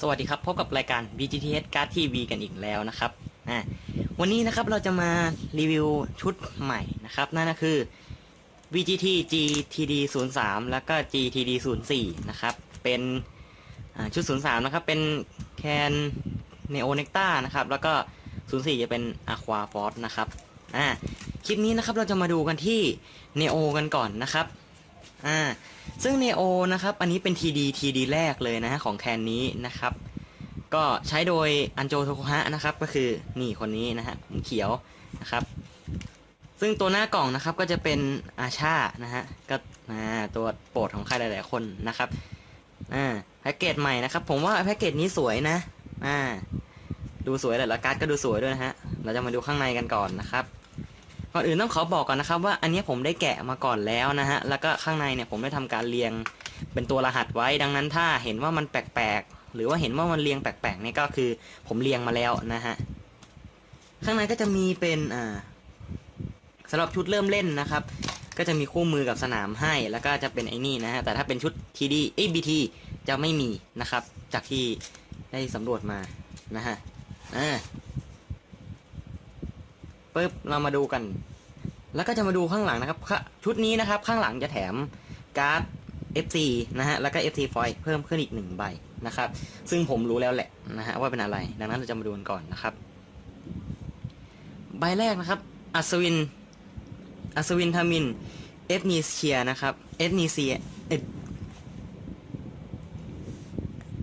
สวัสดีครับ พบกับรายการ BGTS Card TV กันอีกแล้วนะครับอ่าวันนี้นะครับเราจะมารีวิวชุดใหม่นะครับนั่นก็คือ VGT GTD 0 3แล้วก็ GTD 0 4นะครับ เป็นชุด 03นะครับ เป็นแคน Neo Nectar นะครับ แล้วก็ 04 จะเป็น Aqua Force นะครับอ่าคลิปนี้นะครับเราจะมาดูกันที่ Neo กันก่อนนะครับ อ่าซึ่ง Neo นะครับ อันนี้เป็น TD TD แรกเลยนะฮะของแคนนี้นะครับ ก็ใช้โดยอันโจโทโคฮะนะครับ ก็คือนี่คนนี้นะฮะผมเขียวนะครับ ซึ่งตัวหน้ากล่องนะครับก็จะเป็นอาชานะฮะก็อ่าตัวโปรดของใครหลาย ๆ คนนะครับอ่าแพ็กเกจใหม่นะครับ ผมว่าแพ็กเกจนี้สวยนะอ่าดูสวยแหละแล้วการ์ดก็ดูสวยด้วยนะฮะ เราจะมาดูข้างในกันก่อนนะครับ ก่อนอื่นต้องขอบอกก่อนนะครับว่าอันนี้ผมได้แกะมาก่อนแล้วนะฮะ แล้วก็ข้างในเนี่ยผมได้ทำการเรียงเป็นตัวรหัสไว้ ดังนั้นถ้าเห็นว่ามันแปลกๆ หรือว่าเห็นว่ามันเรียงแปลกๆนี่ก็คือผมเรียงมาแล้วนะฮะ ข้างในก็จะมีเป็นอ่าสำหรับชุดเริ่มเล่นนะครับ ก็จะมีคู่มือกับสนามให้ แล้วก็จะเป็นไอ้นี่นะฮะ แต่ถ้าเป็นชุด TD เอ้ย BT จะไม่มีนะครับ จากที่ได้สำรวจมานะฮะ อ่าปึ๊บเรามาดูกัน แล้วก็จะมาดูข้างหลังนะครับ ชุดนี้นะครับข้างหลังจะแถมการ์ด FC นะฮะ แล้วก็ FC foil เพิ่มขึ้นอีกหนึ่งใบนะครับ ซึ่งผมรู้แล้วแหละนะฮะว่าเป็นอะไร ดังนั้นเราจะมาดูกันก่อนนะครับ ใบแรกนะครับ อัศวิน อัศวินทามิน เอฟนีเชียนะครับ เอฟนีเซีย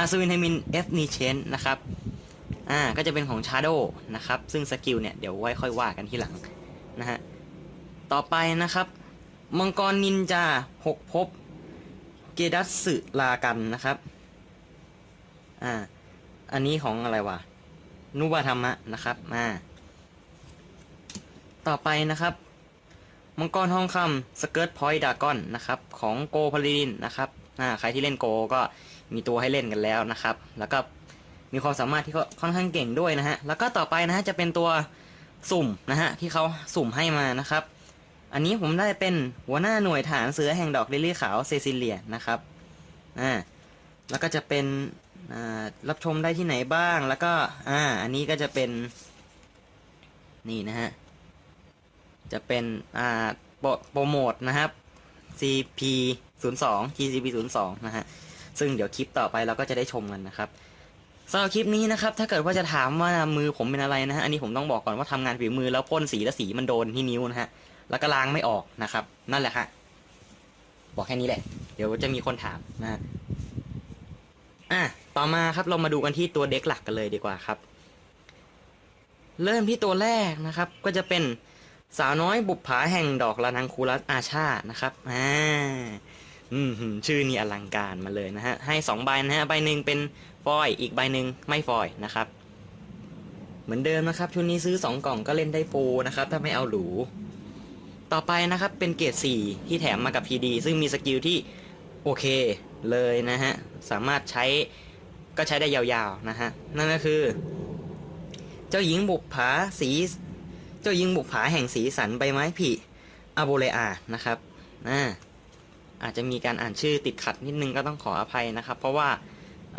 อัศวินทามิน เอฟนีเชนนะครับ อ่า ก็จะเป็นของ Shadow นะครับ ซึ่งสกิลเนี่ย เดี๋ยวไว้ค่อยว่ากันทีหลังนะฮะ ต่อไปนะครับ มังกรนินจาหกภพเกดัสสึลากันนะครับ อ่า อันนี้ของอะไรวะ นุบาธรรมะนะครับอ่าต่อไปนะครับ มังกรทองคำสเกิร์ตพอยต์ดากอนนะครับ ของโกพาลินนะครับอ่าใครที่เล่นโกก็มีตัวให้เล่นกันแล้วนะครับ แล้วก็มีความสามารถที่ค่อนข้างเก่งด้วยนะฮะ แล้วก็ต่อไปนะฮะจะเป็นตัวสุ่มนะฮะที่เขาสุ่มให้มานะครับ อันนี้ผมได้เป็นหัวหน้าหน่วยฐานเสือแห่งดอกลิลลี่ขาวเซซิเลียนะครับอ่าแล้วก็จะเป็นอ่ารับชมได้ที่ไหนบ้างแล้วก็อ่าอันนี้ก็จะเป็นนี่นะฮะจะเป็นอ่าโปรโปรโมทนะครับ CP 0 2 GCP 0 2นะฮะซึ่งเดี๋ยวคลิปต่อไปเราก็จะได้ชมกันนะครับสำหรับคลิปนี้นะครับ ถ้าเกิดว่าจะถามว่ามือผมเป็นอะไรนะฮะ อันนี้ผมต้องบอกก่อนว่าทำงานฝีมือแล้วพ่นสีแล้วสีมันโดนที่นิ้วนะฮะ แล้วก็ล้างไม่ออกนะครับ นั่นแหละฮะบอกแค่นี้แหละ เดี๋ยวจะมีคนถามนะอะต่อมาครับเรามาดูกันที่ตัวเด็กหลักกันเลยดีกว่าครับ เริ่มที่ตัวแรกนะครับ ก็จะเป็นสาวน้อยบุปผาแห่งดอกลานังคูรัสอาชานะครับอ่าอืมชื่อนี่อลังการมาเลยนะฮะ ให้สองใบนะฮะ ใบหนึ่งเป็นฟอย อีกใบหนึ่งไม่ฟอยนะครับ เหมือนเดิมนะครับ ชุดนี้ซื้อ2กล่องก็เล่นได้ฟูนะครับ ถ้าไม่เอาหรู ต่อไปนะครับเป็นเกรด4ที่แถมมากับ PD ซึ่งมีสกิลที่โอเคเลยนะฮะ สามารถใช้ก็ใช้ได้ยาวๆนะฮะ นั่นก็คือ เจ้าหญิงบุปผาสี เจ้าหญิงบุปผาแห่งสีสันใบไม้ผลิอาโบเลอานะครับอ่าอาจจะมีการอ่านชื่อติดขัดนิดนึงก็ต้องขออภัยนะครับ เพราะว่า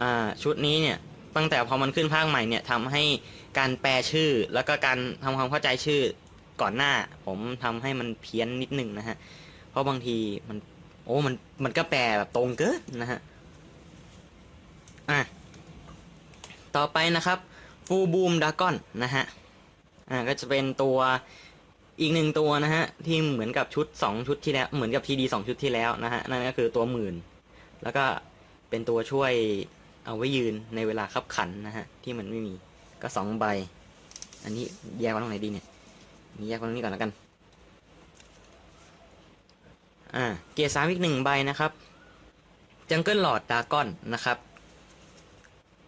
อ่าชุดนี้เนี่ยตั้งแต่พอมันขึ้นภาคใหม่เนี่ยทำให้การแปลชื่อ แล้วก็การทำความเข้าใจชื่อ ก่อนหน้า ผมทำให้มันเพี้ยนนิดนึงนะฮะ เพราะบางทีมัน โอ้มันมันก็แปลแบบตรงเกินนะฮะ อะ ต่อไปนะครับฟูบูมดากอนนะฮะ อ่าก็จะเป็นตัวอีกหนึ่งตัวนะฮะ ที่เหมือนกับชุด 2 ชุดที่แล้ว เหมือนกับทีดีสชุดที่แล้วนะฮะ นั่นก็คือตัวหมื่น แล้วก็เป็นตัวช่วยเอาไว้ยืนในเวลาขับขันนะฮะ ที่มันไม่มีก็สองใบ อันนี้แยกไว้ตรงไหนดีเนี่ย นี่แยกตรงนี้ก่อนแล้วกัน อ่า เกียร์สามอีกหนึ่งใบนะครับ จังเกิลหลอดดากอนนะครับ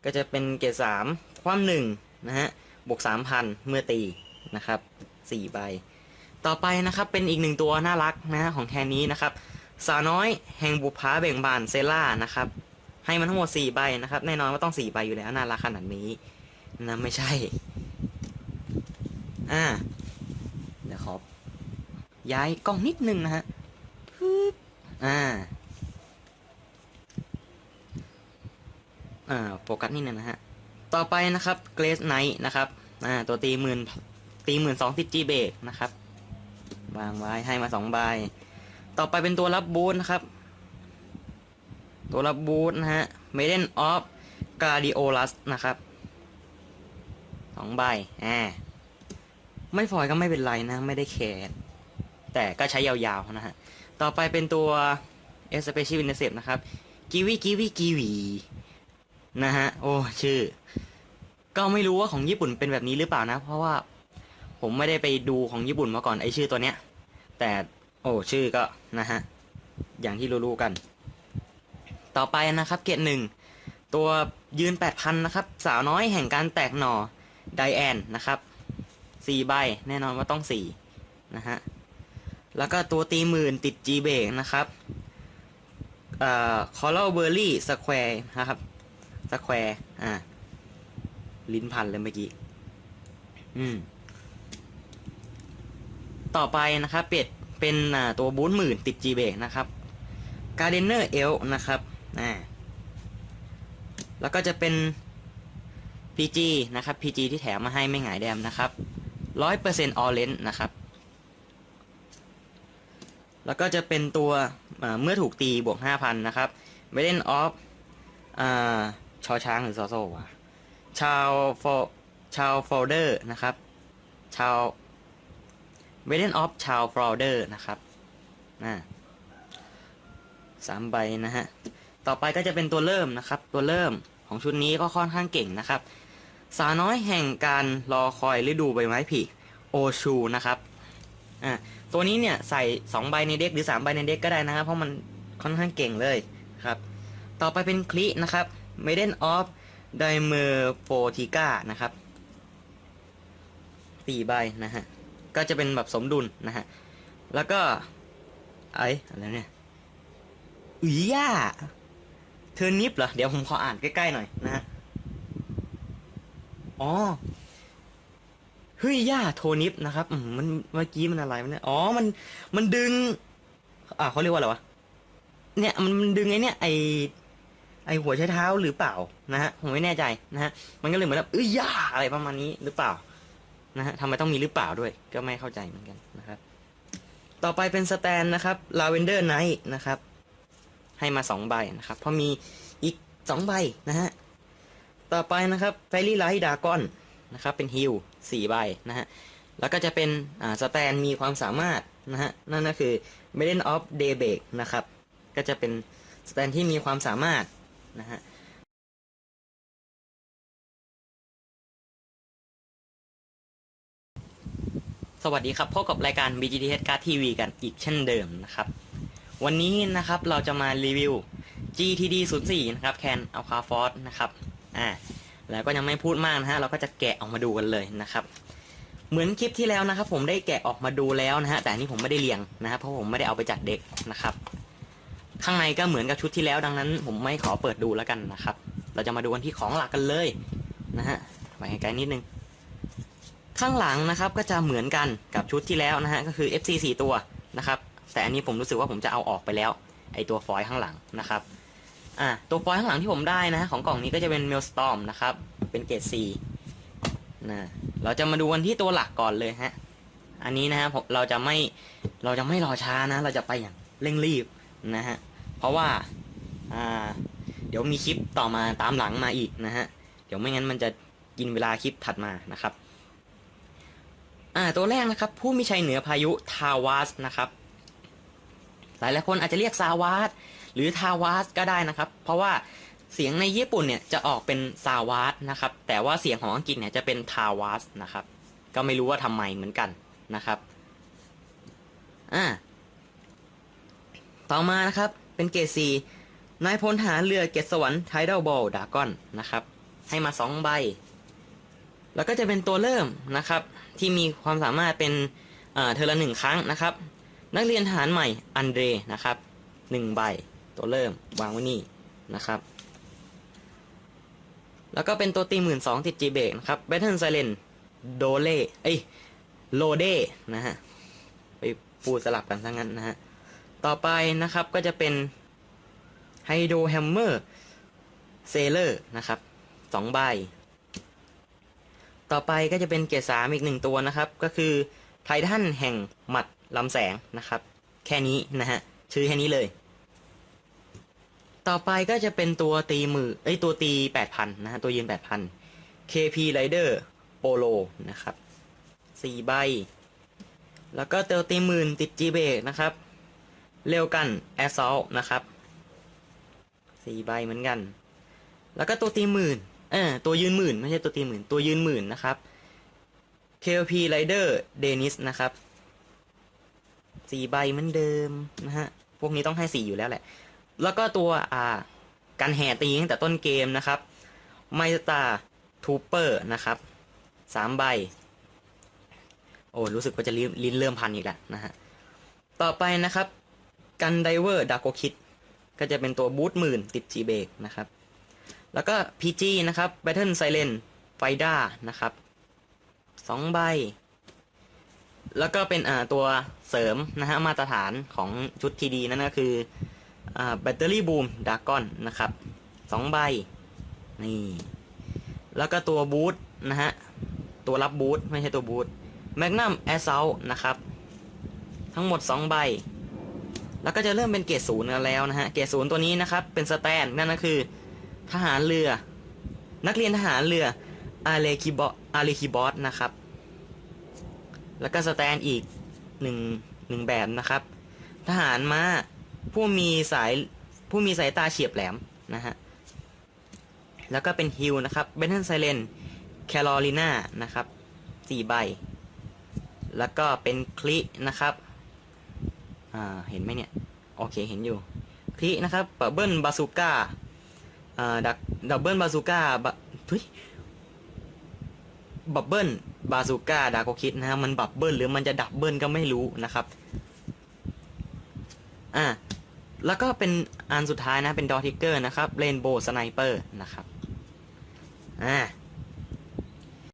ก็จะเป็นเกียร์สามความหนึ่งนะฮะ บวกสามพันเมื่อตีนะครับสี่ใบ ต่อไปนะครับเป็นอีกหนึ่งตัวน่ารักนะฮะของแคนนี้นะครับ สาวน้อยแห่งบุพภาเบ่งบานเซล่านะครับ ให้มันทั้งหมด4ใบนะครับ แน่นอนว่าต้อง4ใบอยู่แล้วน่ารักขนาดนี้นะไม่ใช่ อ่า ย้ายกล้องนิดนึงนะฮะปึ๊บอ่า อ่าโฟกัสนี่หนึงนะฮะ ต่อไปนะครับเกรสไนท์นะครับ อ่า ตัวตีหมื่นตีหมื่นสองติดจีเบกนะครับ วางไว้ให้มาสองใบ ต่อไปเป็นตัวรับบูทนะครับ ตัวรับบูทนะฮะ Maiden of Gladiolus นะครับสองใบ อ่า ไม่ฟอยก็ไม่เป็นไรนะ ไม่ได้แคร์ แต่ก็ใช้ยาวๆนะฮะ ต่อไปเป็นตัว e s p e c i a l i n t e r นะครับกิวิกิวิกิวีนะฮะ โอ้ ชื่อ ก็ไม่รู้ว่าของญี่ปุ่นเป็นแบบนี้หรือเปล่านะ เพราะว่าผมไม่ได้ไปดูของญี่ปุ่นมาก่อนไอชื่อตัวเนี้ย แต่โอ้ชื่อก็นะฮะ อย่างที่รู้ๆกัน ต่อไปนะครับเกตหนึ่งตัวยืน 8,000 นะครับ สาวน้อยแห่งการแตกหน่อไดแอนนะครับสีใบแน่นอนว่าต้องสีนะฮะ แล้วก็ตัวตีหมื่นติด G เบรกนะครับเอ่อคอร์ลเบอร์รี่สแควร์นะครับสแควร์อ่าลิ้นพันเลยเมื่อกี้ อืม ต่อไปนะครับ เป็ดเป็นอ่าตัวบูนหมื่นติด G เบรกนะครับการ์เดนเนอร์เอลนะครับอ่าแล้วก็จะเป็น PG นะครับ PG ที่แถมมาให้ไม่หงายแดมนะครับร้อยเปอร์เซ็นต์ออเรนนะครับ แล้วก็จะเป็นตัวเมื่อถูกตีบวก 5,000 นะครับเวเดนออฟชอช้างหรือซอโซวะชาวโฟชาวโฟลเดอร์นะครับ ชาวเวเดนออฟชาวโฟลเดอร์นะครับอ่าสามใบนะฮะ ต่อไปก็จะเป็นตัวเริ่มนะครับ ตัวเริ่มของชุดนี้ก็ค่อนข้างเก่งนะครับ สาวน้อยแห่งการรอคอยฤดูใบไม้ผลิโอชูนะครับ อ่า ตัวนี้เนี่ยใส่2ใบในเด็กหรือ3ใบในเด็กก็ได้นะครับ เพราะมันค่อนข้างเก่งเลยครับ ต่อไปเป็นคลินะครับ Maiden of d i m e r p o t i c a นะครับสี่ใบนะฮะ ก็จะเป็นแบบสมดุลนะฮะ แล้วก็ไออะไรเนี่ยอุยย่าเทอร์นิปเหรอ เดี๋ยวผมขออ่านใกล้ๆหน่อยนะฮะ อ๋อ เฮ้ยย่าโทนิปนะครับอืมมันเมื่อกี้มันอะไรมันเนี่ยอ๋อมันมันดึง อ่าเขาเรียกว่าอะไรวะเนี่ยมันมันดึงไอ้เนี่ยไอไอหัวใช้เท้าหรือเปล่านะฮะผมไม่แน่ใจนะฮะมันก็เลยเหมือนแบบเอ้ยย่าอะไรประมาณนี้หรือเปล่านะฮะทำไมต้องมีหรือเปล่าด้วย ก็ไม่เข้าใจเหมือนกันนะครับ ต่อไปเป็นสแตนนะครับลาเวนเดอร์ไนท์นะครับ ให้มาสองใบนะครับเพราะมีอีกสองใบนะฮะต่อไปนะครับไฟรี่ไลท์ดากอน นะครับ เป็นฮิลสี่ใบนะฮะ แล้วก็จะเป็นอ่าสแตนมีความสามารถนะฮะ นั่นก็คือ Maiden of Day b r e a k นะครับ ก็จะเป็นสแตนที่มีความสามารถนะฮะสวัสดีครับพบกับรายการ BGTH Card TV กันอีกเช่นเดิมนะครับ วันนี้นะครับเราจะมารีวิว GTD 04นะครับ Can Alpha Force นะครับอ่า แล้วก็ยังไม่พูดมากนะฮะ เราก็จะแกะออกมาดูกันเลยนะครับ เหมือนคลิปที่แล้วนะครับ ผมได้แกะออกมาดูแล้วนะฮะ แต่อันนี้ผมไม่ได้เรียงนะครับเพราะผมไม่ได้เอาไปจัดเด็กนะครับ ข้างในก็เหมือนกับชุดที่แล้วดังนั้น ผมไม่ขอเปิดดูแล้วกันนะครับ เราจะมาดูกันที่ของหลักกันเลยนะฮะไปไกลนิดนึง ข้างหลังนะครับก็จะเหมือนกันกับชุดที่แล้วนะฮะก็คือ FC 4 ตัวนะครับ แต่อันนี้ผมรู้สึกว่าผมจะเอาออกไปแล้ว ไอตัวฟอยล์ข้างหลังนะครับ อ่าตัวฟอยล์ข้างหลังที่ผมได้นะ ของกล่องนี้ก็จะเป็น Maelstrom นะครับ เป็นเกรด C นะเราจะมาดูกันที่ตัวหลักก่อนเลยฮะ อันนี้นะฮะผมเราจะไม่เราจะไม่รอช้านะ เราจะไปอย่างเร่งรีบนะฮะ เพราะว่าอ่าเดี๋ยวมีคลิปต่อมาตามหลังมาอีกนะฮะ เดี๋ยวไม่งั้นมันจะกินเวลาคลิปถัดมานะครับ อ่าตัวแรกนะครับผู้มีชัยเหนือพายุทาวาสนะครับ หลายหลายคนอาจจะเรียกซาวาส รือทาวาสก็ได้นะครับ เพราะว่าเสียงในญี่ปุ่นเนี่ยจะออกเป็นซาวาสนะครับ แต่ว่าเสียงของอังกฤษเนี่ยจะเป็นทาวาสนะครับ ก็ไม่รู้ว่าทำไมเหมือนกันนะครับอ่าต่อมานะครับเป็นเกรดซีนายพลทหารเรือเกตสวรรค์ไทด l ลบอลดากอนนะครับ ให้มาสองใบ แล้วก็จะเป็นตัวเริ่มนะครับ ที่มีความสามารถเป็นเอ่อเทอละหนึ่งครั้งนะครับ นักเรียนทหารใหม่อันเดรนะครับหนึ่งใบ ตัวเริ่มวางไว้นี่นะครับ แล้วก็เป็นตัวตีหมื่นสองติดจีเบกนะครับแบทเทิลไซเลนโดเล่เอ้ยโลเดนะฮะไปปูสลับกันซะงั้นนะฮะ ต่อไปนะครับก็จะเป็นไฮโดแฮมเมอร์เซเลอร์นะครับสองใบ ต่อไปก็จะเป็นเกรดสามอีกหนึ่งตัวนะครับ ก็คือไททันแห่งหมัดลำแสงนะครับ แค่นี้นะฮะ ชื่อแค่นี้เลย ต่อไปก็จะเป็นตัวตีมือเอ้ตัวตีแปดพันนะฮะตัวยืนแปดพัน KP Rider Polo นะครับสี่ใบ แล้วก็เตลตีหมื่นติด G เบกนะครับ เร็วกัน Assault นะครับสี่ใบเหมือนกัน แล้วก็ตัวตีหมื่นเออตัวยืนหมื่นไม่ใช่ตัวตีหมื่นตัวยืนหมื่นนะครับ KLP Rider Dennis นะครับสี่ใบเหมือนเดิมนะฮะ พวกนี้ต้องให้สี่อยู่แล้วแหละ แล้วก็ตัวอ่ากันแห่ตีตั้งแต่ต้นเกมนะครับไมสตาทูเปอร์นะครับสามใบ โอ้รู้สึกว่าจะลิ้นเริ่มพันอีกแล้วนะฮะ ต่อไปนะครับ กันไดเวอร์ดาโกคิด ก็จะเป็นตัวบูทหมื่นติดจีเบกนะครับ แล้วก็ PG นะครับ Battle Silent f i d a นะครับสองใบ แล้วก็เป็นอ่าตัวเสริมนะฮะมาตรฐานของชุดทีดีนั่นก็คือ แบตเตอรี่บูมดากอนนะครับสองใบ นี่ แล้วก็ตัวบูทนะฮะ ตัวรับบูทไม่ใช่ตัวบูทแมกนัมแอสเซลนะครับ ทั้งหมด 2 ใบ แล้วก็จะเริ่มเป็นเกรดศูนย์กันแล้วนะฮะ เกรดศูนย์ตัวนี้นะครับ เป็นสแตน นั่นก็คือ ทหารเรือ นักเรียนทหารเรืออาเลคิบออาเลคิบอสนะครับ แล้วก็สแตนอีกหนึ่งหนึ่งแบบนะครับ ทหารม้า ผู้มีสายผู้มีสายตาเฉียบแหลมนะฮะ แล้วก็เป็นฮิลนะครับเบนเทนไซเลนแคลอรีนานะครับสี่ใบ แล้วก็เป็นคลินะครับ อ่า เห็นไหมเนี่ย โอเค เห็นอยู่ คลินะครับบับเบิลบาซูก้าอ่าดักดับเบิลบาซูก้าบะทุยบับเบิลบาซูก้าดาโกคิดนะฮะ มันบับเบิลหรือมันจะดับเบิลก็ไม่รู้นะครับ อ่า แล้วก็เป็นอันสุดท้ายนะ เป็นดอทิกเกอร์นะครับเรนโบว์สไนเปอร์นะครับ อ่า